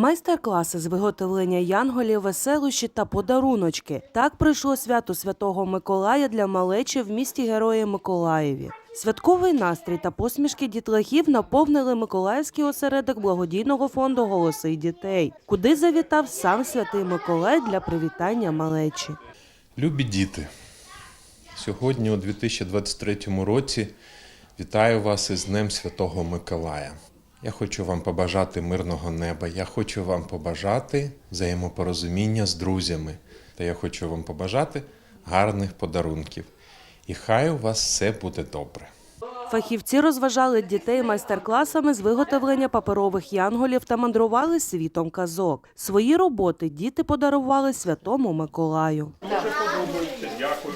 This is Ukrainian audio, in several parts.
Майстер-класи з виготовлення янголів, веселощі та подаруночки. Так прийшло свято Святого Миколая для малечі в місті Герої Миколаєві. Святковий настрій та посмішки дітлахів наповнили Миколаївський осередок благодійного фонду Голоси дітей, куди завітав сам святий Миколай для привітання малечі. Любі діти, сьогодні, у 2023 році, вітаю вас із Днем Святого Миколая. Я хочу вам побажати мирного неба. Я хочу вам побажати взаємопорозуміння з друзями. Та я хочу вам побажати гарних подарунків. І хай у вас все буде добре. Фахівці розважали дітей майстер-класами з виготовлення паперових янголів та мандрували світом казок. Свої роботи діти подарували святому Миколаю.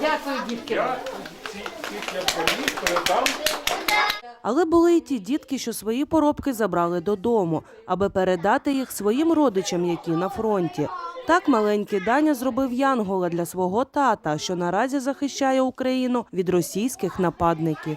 Дякую, дітки. Але були й ті дітки, що свої поробки забрали додому, аби передати їх своїм родичам, які на фронті. Так маленький Даня зробив янгола для свого тата, що наразі захищає Україну від російських нападників.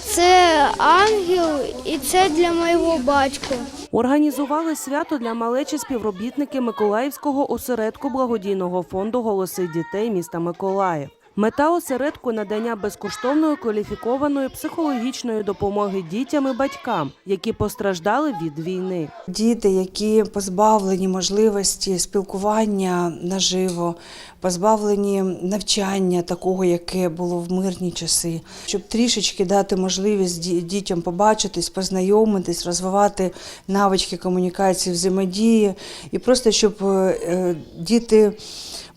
Це ангел і це для моєго батька. Організували свято для малечі співробітники Миколаївського осередку благодійного фонду Голоси дітей міста Миколаїв. Мета осередку надання безкоштовної кваліфікованої психологічної допомоги дітям і батькам, які постраждали від війни. Діти, які позбавлені можливості спілкування наживо, позбавлені навчання такого, яке було в мирні часи, щоб трішечки дати можливість дітям побачитись, познайомитись, розвивати навички комунікації, взаємодії, і просто щоб е, е, діти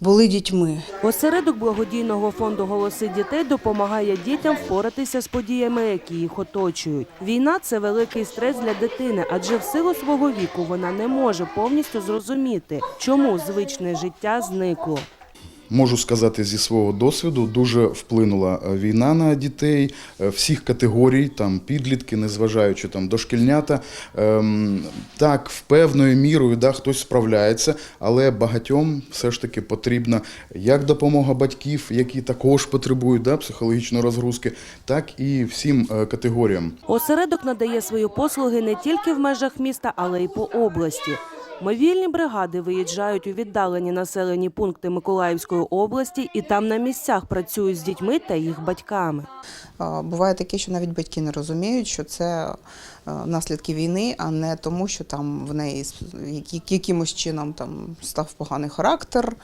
були дітьми. Осередок благодійного фонду Голоси дітей допомагає дітям впоратися з подіями, які їх оточують. Війна це великий стрес для дитини, адже в силу свого віку вона не може повністю зрозуміти, чому звичне життя зникло. Можу сказати зі свого досвіду, дуже вплинула е, війна на дітей е, всіх категорій, там підлітки, незважаючи там дошкільнята. Ем, так, в певною мірою да, хтось справляється, але багатьом все ж таки потрібна як допомога батьків, які також потребують да, психологічної розгрузки, так і всім е, категоріям. Осередок надає свої послуги не тільки в межах міста, але й по області. Мобільні бригади виїжджають у віддалені населені пункти Миколаївської області і там на місцях працюють з дітьми та їх батьками. Буває таке, що навіть батьки не розуміють, що це е, наслідки війни, а не тому, що там в неї якимось чином там став поганий характер,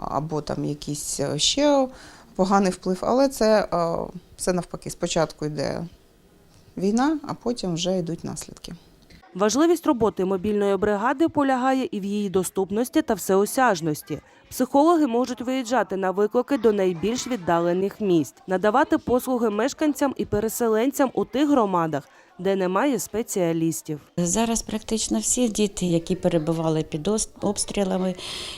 або там якийсь е, ще поганий вплив. Але це е, все навпаки. Спочатку йде війна, а потім вже йдуть наслідки. Важливість роботи мобільної бригади полягає і в її доступності та всеосяжності. Психологи можуть виїжджати на виклики до найбільш віддалених місць, надавати послуги мешканцям і переселенцям у тих громадах, де немає спеціалістів. Зараз практично всі діти, які перебували під обстрілами,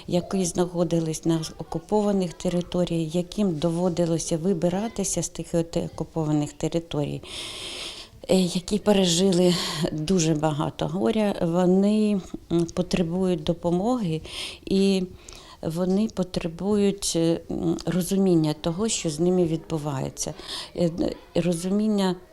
які знаходились на окупованих територіях, яким доводилося вибиратися з тих окупованих територій, які пережили дуже багато горя, вони потребують допомоги і вони потребують е, розуміння того, що з ними відбувається, Е, розуміння е,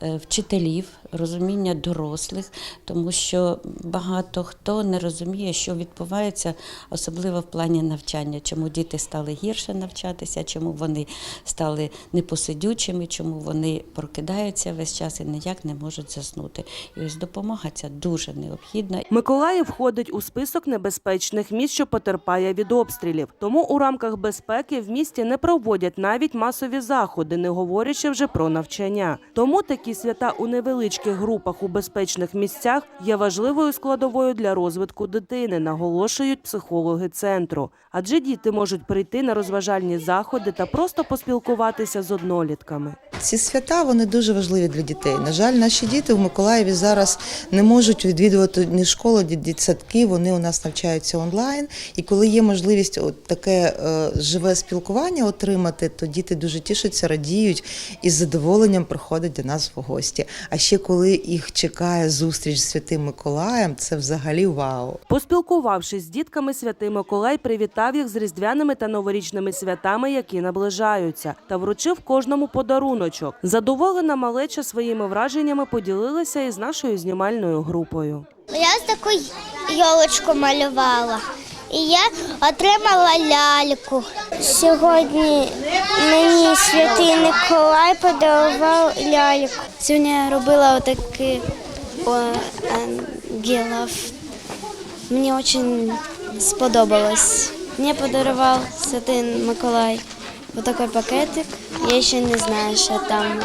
вчителів, розуміння дорослих, тому що багато хто не розуміє, що відбувається, особливо в плані навчання, чому діти стали гірше навчатися, чому вони стали непосидючими, чому вони прокидаються весь час і ніяк не можуть заснути. І ось допомога ця дуже необхідна. Миколаїв входить у список небезпечних міст, що потерпає від обстрілів. Тому у рамках безпеки в місті не проводять навіть масові заходи, не говорячи вже про навчання. Тому такі свята у невеличких групах у безпечних місцях є важливою складовою для розвитку дитини, наголошують психологи центру. Адже діти можуть прийти на розважальні заходи та просто поспілкуватися з однолітками. Ці свята вони дуже важливі для дітей. На жаль, наші діти в Миколаєві зараз не можуть відвідувати ні школу, ні дитсадки. Вони у нас навчаються онлайн. І коли є можливість от таке е, живе спілкування отримати, то діти дуже тішаться, радіють і з задоволенням приходять до нас нас в гості. А ще коли їх чекає зустріч з Святим Миколаєм, це взагалі вау. Поспілкувавшись з дітками, святий Миколай привітав їх з різдвяними та новорічними святами, які наближаються, та вручив кожному подаруночок. Задоволена малеча своїми враженнями поділилася із нашою знімальною групою. Я таку йолочку малювала. І я отримала ляльку. Сьогодні мені святий Николай подарував ляльку. Сьогодні я робила отакі ангелів. Мені дуже сподобалось. Мені подарував святий Миколай отакий пакетик. Я ще не знаю, що там.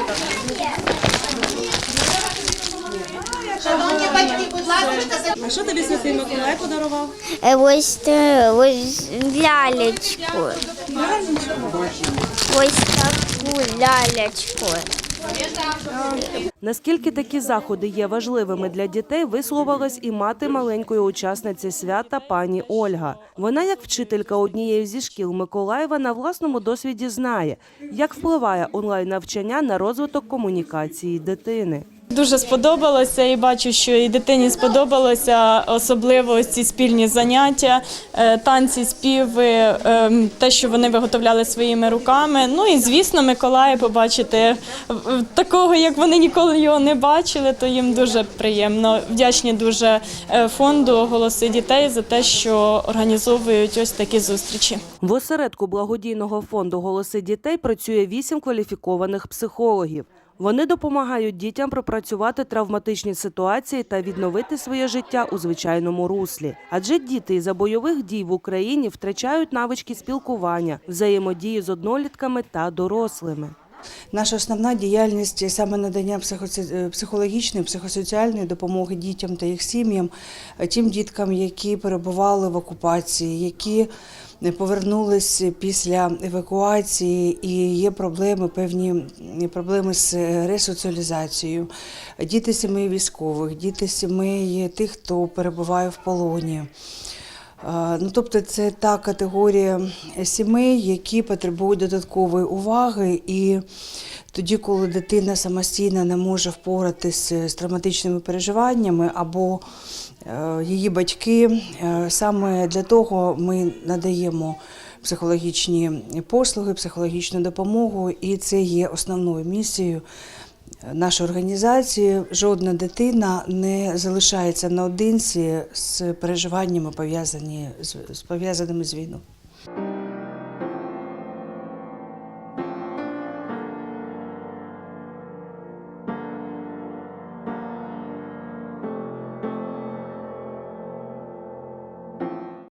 А що тобі святий Миколай подарував? Е, Ось, те- ось лялечку. Ось таку лялечку. Наскільки такі заходи є важливими для дітей, висловилась і мати маленької учасниці свята пані Ольга. Вона, як вчителька однієї зі шкіл Миколаєва, на власному досвіді знає, як впливає онлайн навчання на розвиток комунікації дитини. Дуже сподобалося і бачу, що і дитині сподобалося, особливо ось ці спільні заняття, е, танці, співи, е, те, що вони виготовляли своїми руками. Ну і звісно, Миколая побачити такого, як вони ніколи його не бачили, то їм дуже приємно. Вдячні дуже е, фонду голоси дітей за те, що організовують ось такі зустрічі. В осередку благодійного фонду Голоси дітей працює вісім кваліфікованих психологів. Вони допомагають дітям пропрацювати травматичні ситуації та відновити своє життя у звичайному руслі. Адже діти із-за бойових дій в Україні втрачають навички спілкування, взаємодії з однолітками та дорослими. Наша основна діяльність саме надання е, психологічної, психосоціальної допомоги дітям та їх сім'ям, е, тим діткам, які перебували в окупації, які повернулись після евакуації і є проблеми, певні проблеми з е, ресоціалізацією. Діти сімей військових, діти сімей тих, хто перебуває в полоні. Е, Ну, тобто це та категорія сімей, які потребують додаткової уваги, і тоді, коли дитина самостійно не може впоратися з травматичними переживаннями або її батьки, е, саме для того ми надаємо психологічні послуги, психологічну допомогу, і це є основною місією нашої організації. Жодна дитина не залишається наодинці з переживаннями пов'язані з пов'язаними з війною.